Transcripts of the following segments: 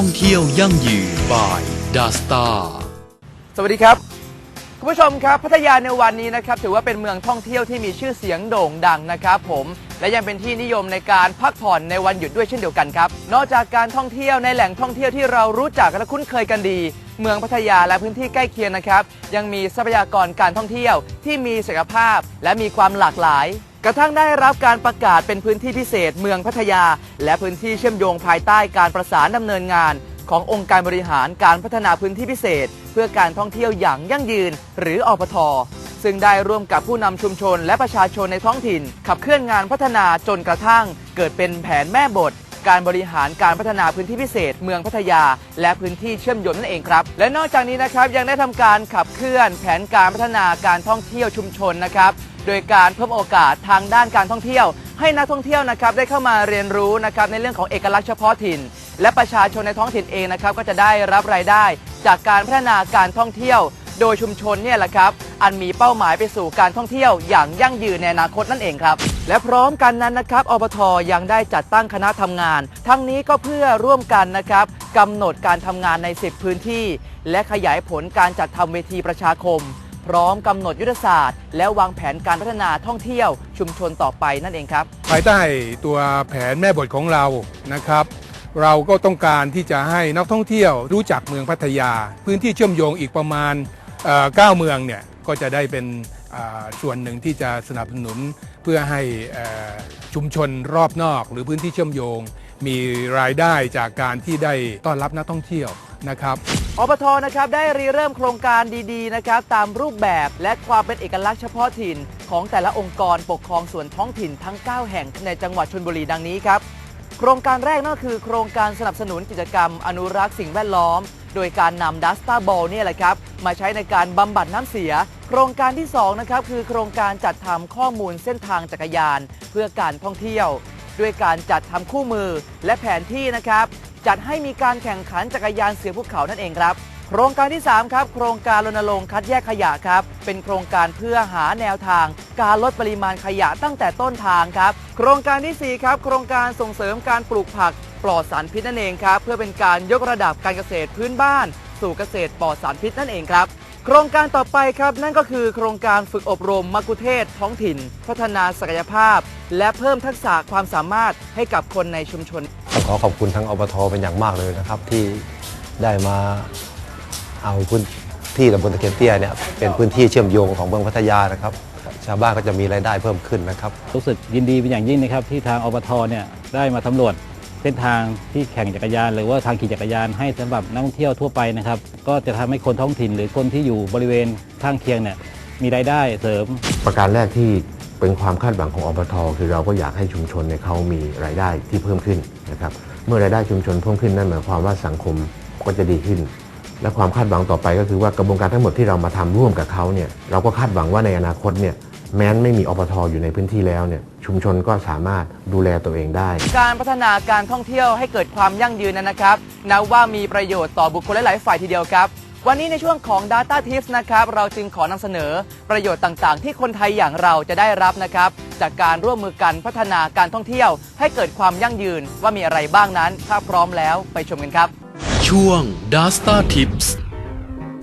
ท่องเที่ยวยั่งยืน by d a s t a r สวัสดีครับ คุณผู้ชมครับพัทยาในวันนี้นะครับถือว่าเป็นเมืองท่องเที่ยวที่มีชื่อเสียงโด่งดังนะครับผมและยังเป็นที่นิยมในการพักผ่อนในวันหยุดด้วยเช่นเดียวกันครับ นอกจากการท่องเที่ยวในแหล่งท่องเที่ยวที่เรารู้จักและคุ้นเคยกันดี เมืองพัทยาและพื้นที่ใกล้เคียงนะครับ ยังมีทรัพยากรการท่องเที่ยวที่มีศักยภาพ และมีความหลากหลาย กระทั่งได้รับการประกาศเป็นพื้นที่พิเศษเมืองพัทยา และพื้นที่เชื่อมโยงภายใต้การประสานดำเนินงาน ขององค์การบริหารการพัฒนาพื้นที่พิเศษ เพื่อการท่องเที่ยวอย่างยั่งยืน หรืออปทซึ่งได้ร่วมกับผู้นำชุมชนและประชาชนในท้องถิ่น ขับเคลื่อนงานพัฒนาจนกระทั่ง เกิดเป็นแผนแม่บท การบริหารการพัฒนาพื้นที่พิเศษ เมืองพัทยา และพื้นที่เชื่อมโยงนั่นเองครับ และนอกจากนี้นะครับยังได้ทำการขับเคลื่อนแผนการพัฒนาการท่องเที่ยวชุมชนนะครับ โดยการเพิ่มโอกาสทางด้านการท่องเที่ยว ให้นักท่องเที่ยวนะครับได้เข้ามาเรียนรู้นะครับในเรื่องของเอกลักษณ์เฉพาะถิ่น และประชาชนในท้องถิ่นเองนะครับก็จะได้รับรายได้ จากการพัฒนาการท่องเที่ยว โดยชุมชนเนี่ยแหละครับอันมีเป้าหมายไปสู่การท่องเที่ยวอย่างยั่งยืนในอนาคตนั่นเองครับและพร้อมกันนั้นนะครับอบทยังได้จัดตั้งคณะทำงาน ทั้งนี้ก็เพื่อร่วมกันนะครับกำหนดการทำงานใน 10 พื้นที่ และขยายผลการจัดทำเวทีประชาคม พร้อมกำหนดยุทธศาสตร์ และวางแผนการพัฒนาท่องเที่ยวชุมชนต่อไปนั่นเองครับ ภายใต้ตัวแผนแม่บทของเรานะครับ เราก็ต้องการที่จะให้นักท่องเที่ยวรู้จักเมืองพัทยา พื้นที่เชื่อมโยงอีกประมาณเอ่อ9เมืองเนี่ยก็จะได้เป็นส่วนหนึ่งที่จะสนับสนุนเพื่อให้ชุมชนรอบนอก หรือพื้นที่เชื่อมโยง มีรายได้จากการที่ได้ต้อนรับนักท่องเที่ยว นะครับอปทนะครับได้ริเริ่มโครงการดีๆนะครับตามรูปแบบและความเป็นเอกลักษณ์เฉพาะถิ่น ของแต่ละองค์กรปกครองส่วนท้องถิ่นทั้ง 9 แห่งในจังหวัดชลบุรีดังนี้ครับโครงการแรกนั่นก็คือ โครงการสนับสนุนกิจกรรม อนุรักษ์สิ่งแวดล้อม โดยการนำดัสตาบอลเนี่ยแหละครับมาใช้ในการบำบัดน้ำเสีย โครงการที่2นะครับคือโครงการจัดทำข้อมูลเส้นทางจักรยาน เพื่อการท่องเที่ยว ด้วยการจัดทำคู่มือและแผนที่นะครับ จัดให้มีการแข่งขันจักรยานเสือภูเขานั่นเองครับ โครงการที่ 3 ครับ โครงการรณรงค์คัดแยกขยะครับ เป็นโครงการเพื่อหาแนวทาง การลดปริมาณขยะตั้งแต่ต้นทางครับ โครงการทีสี่ 4 ครับ โครงการส่งเสริมการปลูกผักปลอดสารพิษนั่นเองครับ เพื่อเป็นการยกระดับการเกษตรพื้นบ้าน สู่เกษตรปลอดสารพิษนั่นเองครับโครงการต่อไปครับนั่นก็คือโครงการฝึกอบรมมักคุเทศท้องถิ่น พัฒนาศักยภาพ และเพิ่มทักษะความสามารถให้กับคนในชุมชน ขอขอบคุณทั้งอบทเป็นอย่างมากเลยนะครับ ที่ได้มาเอาพื้นที่ตำบลตะเคียนเตี้ยเนี่ยเป็นพื้นที่เชื่อมโยงของเมืองพัทยานะครับ ชาวบ้านก็จะมีรายได้เพิ่มขึ้นนะครับ รู้สึกยินดีเป็นอย่างยิ่งนะครับ ที่ทางอบทเนี่ยได้มาสำรวจเส้นทางที่แข่งจักรยาน หรือว่าทางขี่จักรยานให้สำหรับนักท่องเที่ยวทั่วไปนะครับ ก็จะทำให้คนท้องถิ่นหรือคนที่อยู่บริเวณข้างเคียงเนี่ยมีรายได้เสริม ประการแรกที่ เป็นความคาดหวังของอบทคือเราก็อยากให้ชุมชนเนี่ยเขามีรายได้ที่เพิ่มขึ้นนะครับเมื่อรายได้ชุมชนเพิ่มขึ้นนั่นหมายความว่าสังคมก็จะดีขึ้น และความคาดหวังต่อไปก็คือว่ากระบวนการทั้งหมดที่เรามาทำร่วมกับเขาเนี่ยเราก็คาดหวังว่าในอนาคตเนี่ยแม้นไม่มีอบทอยู่ในพื้นที่แล้วเนี่ยชุมชนก็สามารถดูแลตัวเองได้ การพัฒนาการท่องเที่ยวให้เกิดความยั่งยืนนั้นนะครับนับว่ามีประโยชน์ต่อบุคคลหลาย ๆ ฝ่ายทีเดียวครับ วันนี้ในช่วงของ Data Tips นะครับ เราจึงขอนำเสนอประโยชน์ต่างๆ ที่คนไทยอย่างเราจะได้รับนะครับ จากการร่วมมือกันพัฒนาการท่องเที่ยว ให้เกิดความยั่งยืนว่ามีอะไรบ้างนั้น ถ้าพร้อมแล้วไปชมกันครับ ช่วง Data Tips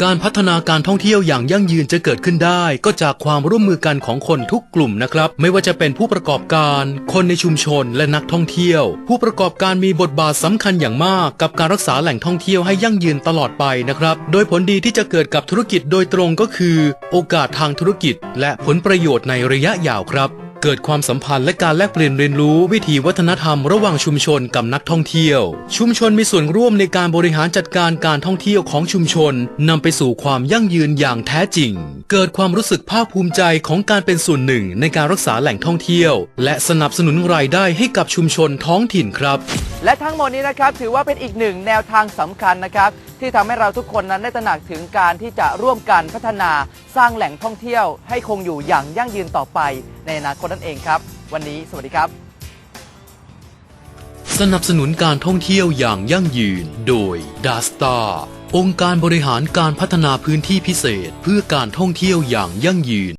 การพัฒนาการท่องเที่ยวอย่างยั่งยืนจะเกิดขึ้นได้ ก็จากความร่วมมือกันของคนทุกกลุ่มนะครับ ไม่ว่าจะเป็นผู้ประกอบการ คนในชุมชนและนักท่องเที่ยว ผู้ประกอบการมีบทบาทสำคัญอย่างมาก กับการรักษาแหล่งท่องเที่ยวให้ยั่งยืนตลอดไปนะครับ โดยผลดีที่จะเกิดกับธุรกิจโดยตรงก็คือ โอกาสทางธุรกิจ และผลประโยชน์ในระยะยาวครับ เกิดความสัมพันธ์และการแลกเปลี่ยนเรียนรู้วิถีวัฒนธรรมระหว่างชุมชนกับนักท่องเที่ยว ชุมชนมีส่วนร่วมในการบริหารจัดการการท่องเที่ยวของชุมชนนำไปสู่ความยั่งยืนอย่างแท้จริง เกิดความรู้สึกภาคภูมิใจของการเป็นส่วนหนึ่งในการรักษาแหล่งท่องเที่ยว และสนับสนุนรายได้ให้กับชุมชนท้องถิ่นครับ และทั้งหมดนี้นะครับถือว่าเป็นอีกหนึ่งแนวทางสำคัญนะครับ ที่ทำให้เราทุกคนนั้นได้ตระหนักถึงการที่จะร่วมกันพัฒนาสร้างแหล่งท่องเที่ยว ให้คงอยู่อย่างยั่งยืนต่อไปในอนาคตนั่นเองครับ วันนี้สวัสดีครับ สนับสนุนการท่องเที่ยวอย่างยั่งยืน โดย d a s t a องค์การบริหารการพัฒนาพื้นที่พิเศษ เพื่อการท่องเที่ยวอย่างยั่งยืน